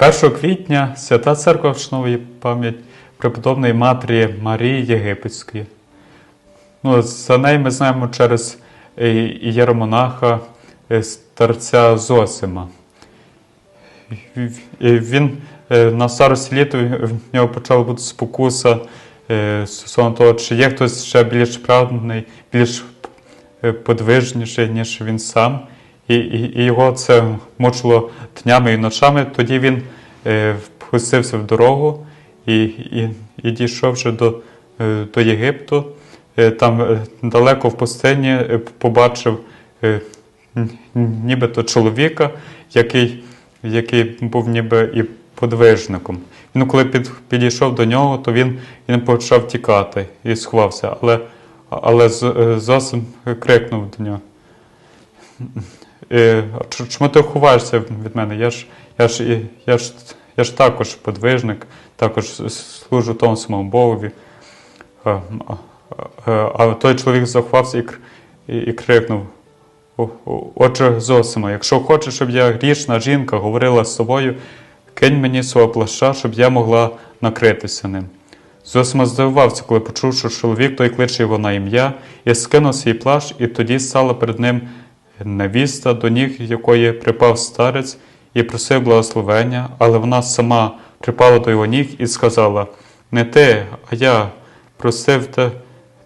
1 квітня Свята Церква вшановує пам'ять преподобної матері Марії Єгипетської. Ну, за нею ми знаємо через е, єромонаха е, старця Зосима. Він е, на старості літа в нього почала бути спокуса стосовно того, чи є хтось ще більш праведний, більш подвижніший, ніж він сам. І, і, його це мучило днями і ночами. Тоді він е, пустився в дорогу і, і, і дійшовши до, е, до Єгипту, е, там далеко в пустині побачив нібито чоловіка, який, який був ніби і подвижником. Він, коли під, підійшов до нього, то він, він почав тікати і сховався. Але, але З- е, крикнув до нього. Е, Чому ти ховаєшся від мене? Я ж, я ж, я ж, я ж також подвижник, також служу тому самому Богові. А, а, а той чоловік заховався і, і, крикнув: «О- о- Отже, Зосима, якщо хочеш, щоб я грішна жінка говорила з собою, кинь мені свого плаща, щоб я могла накритися ним. Зосима здивувався, коли почув, що чоловік той кличе його на ім'я, і скинув свій плащ, і тоді стала перед ним невіста, до ніг якої припав старець і просив благословення, але вона сама припала до його ніг і сказала: Не ти, а я просив те,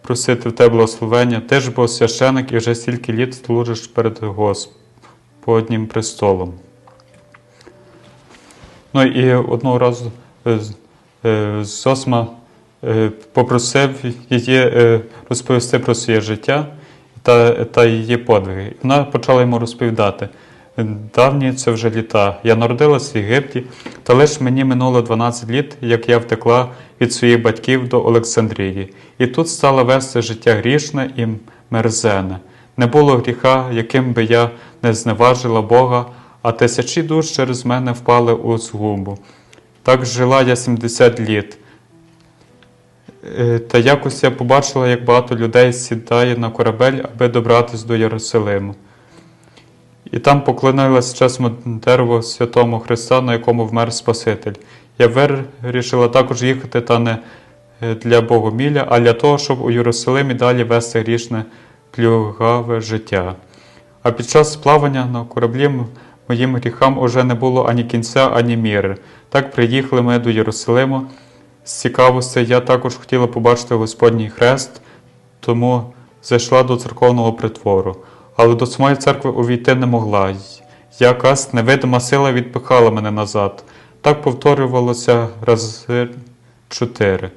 просити в тебе благословення, ти ж бо священик і вже стільки літ служиш перед Господнім престолом. Ну і одного разу е, е, Зосма е, попросив її е, розповісти про своє життя та, та її подвиги. Вона почала йому розповідати. Давні це вже літа. Я народилась в Єгипті, та лише мені минуло 12 літ, як я втекла від своїх батьків до Олександрії. І тут стала вести життя грішне і мерзене. Не було гріха, яким би я не зневажила Бога, а тисячі душ через мене впали у згубу. Так жила я 70 літ. Е, Та якось я побачила, як багато людей сідає на корабель, аби добратися до Єрусалиму. І там поклонилась чесно дереву святому Христа, на якому вмер Спаситель. Я вирішила також їхати та не е, для Богомілля, а для того, щоб у Єрусалимі далі вести грішне плюгаве життя. А під час плавання на кораблі моїм гріхам уже не було ані кінця, ані міри. Так приїхали ми до Єрусалиму. З цікавості я також хотіла побачити Господній хрест, тому зайшла до церковного притвору, але до самої церкви увійти не могла. Якась невидима сила відпихала мене назад. Так повторювалося рази чотири.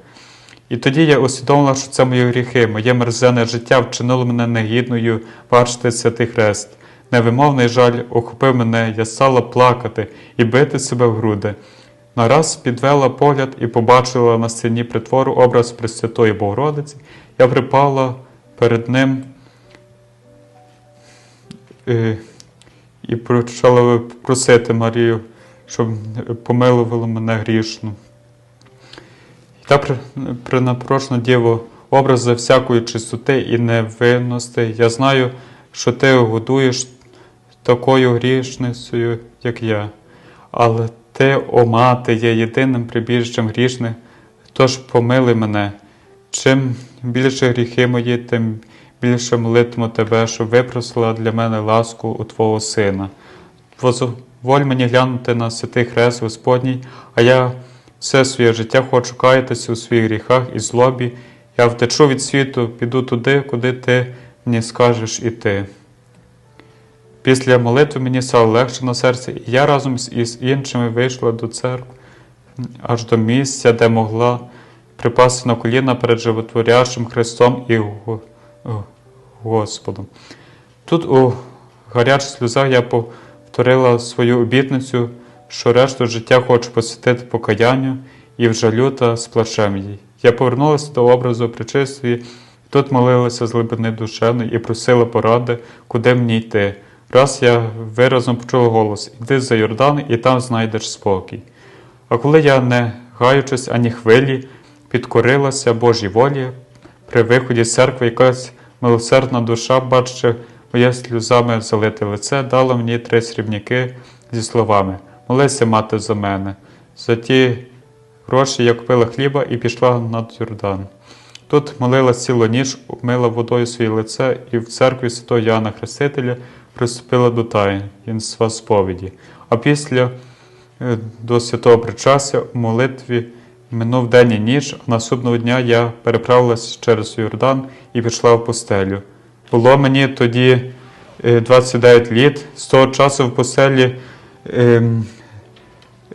І тоді я усвідомила, що це мої гріхи, моє мерзене життя вчинило мене негідною бачити святий хрест. Невимовний жаль охопив мене, я стала плакати і бити себе в груди. Нараз підвела погляд і побачила на стіні притвору образ Пресвятої Богородиці. Я припала перед ним е, і почала просити Марію, щоб помилувала мене грішну. Та при- принапрошна Діво, образ всякої чистоти і невинності. Я знаю, що ти годуєш такою грішницею, як я. Але ти, о мати, є єдиним прибіжчем грішних, тож помили мене. Чим більше гріхи мої, тим більше молитиму тебе, щоб випросила для мене ласку у Твого Сина. Дозволь мені глянути на святий хрест Господній, а я все своє життя хочу каятися у своїх гріхах і злобі. Я втечу від світу, піду туди, куди ти мені скажеш іти. Після молитви мені стало легше на серці, і я разом із іншими вийшла до церкви аж до місця, де могла припасти на коліна перед животворящим Христом і Го- Го- Господом. Тут у гарячих сльозах я повторила свою обітницю, що решту життя хочу посвятити покаянню і в жалю та з плачем їй. Я повернулася до образу причистої, тут молилася з глибини душевної і просила поради, куди мені йти. Раз я виразно почула голос Іди за Йордан, і там знайдеш спокій. А коли я, не гаючись ані хвилі, підкорилася Божій волі, при виході з церкви якась милосердна душа, бачачи моє сльозами залите лице, дала мені три срібняки зі словами молися, мати, за мене. За ті гроші я купила хліба і пішла над Йордан. Тут молилась цілу ніч, обмила водою своє лице і в церкві святого Яна Хрестителя приступила до таїнства сповіді. А після е, до святого причастя у молитві минув день і ніч, а наступного дня я переправилась через Йордан і пішла в пустелю. Було мені тоді е, 29 літ. З того часу в пустелі ем,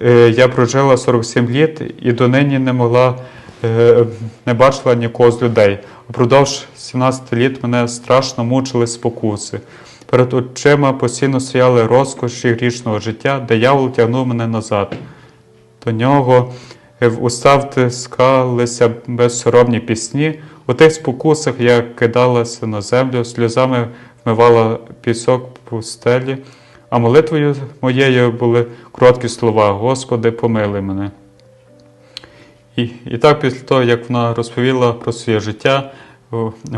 е, я прожила 47 літ і донині не могла, е, не бачила нікого з людей. Упродовж 17 літ мене страшно мучили спокуси. Перед очима постійно стояли розкоші грішного життя, диявол тягнув мене назад. До нього в уста втискалися безсоромні пісні. У тих спокусах я кидалася на землю, сльозами вмивала пісок пустелі, а молитвою моєю були короткі слова Господи, помили мене. І, і так, після того, як вона розповіла про своє життя,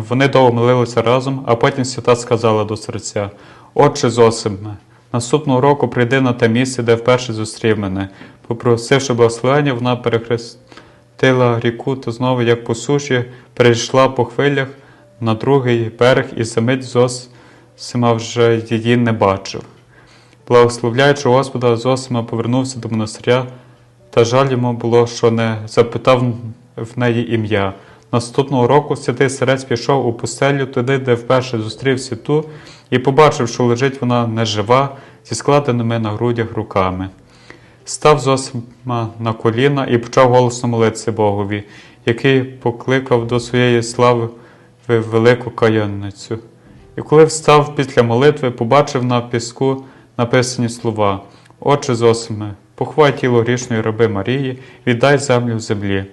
вони довго молилися разом, а потім свята сказала до серця: Отче Зосиме, наступного року прийди на те місце, де вперше зустрів мене. Попросивши благословення, вона перехрестила ріку, то знову, як по суші, перейшла по хвилях на другий берег, і за мить Зосима вже її не бачив. Благословляючи Господа, Зосима повернувся до монастиря, та жаль йому було, що не запитав в неї ім'я. Наступного року святий серець пішов у пустелю туди, де вперше зустрів святу, і побачив, що лежить вона нежива, зі складеними на грудях руками. Став Зосима на коліна і почав голосно молитися Богові, який покликав до своєї слави велику каяницю. І коли встав після молитви, побачив на піску написані слова: Отче Зосиме, похвай тіло грішної раби Марії, віддай землю в землі.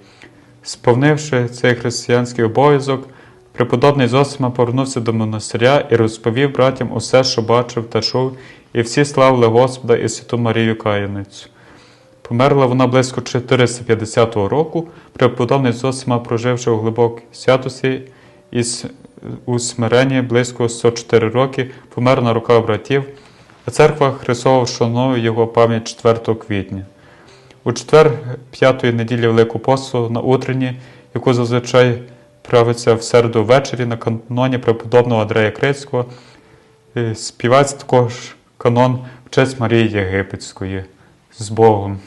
Сповнивши цей християнський обов'язок, преподобний Зосима повернувся до монастиря і розповів братям усе, що бачив та чув, і всі славили Господа і Святу Марію Каяницю. Померла вона близько 450 року, преподобний Зосима, проживши у глибокій святості і у смиренні близько 104 роки, помер на руках братів, а церква Христова вшановує його пам'ять 4 квітня. У четвер п'ятої неділі Великого посту на утренні, яку зазвичай правиться в середу ввечері на каноні преподобного Андрея Крицького, співець співається також канон в честь Марії Єгипетської з Богом.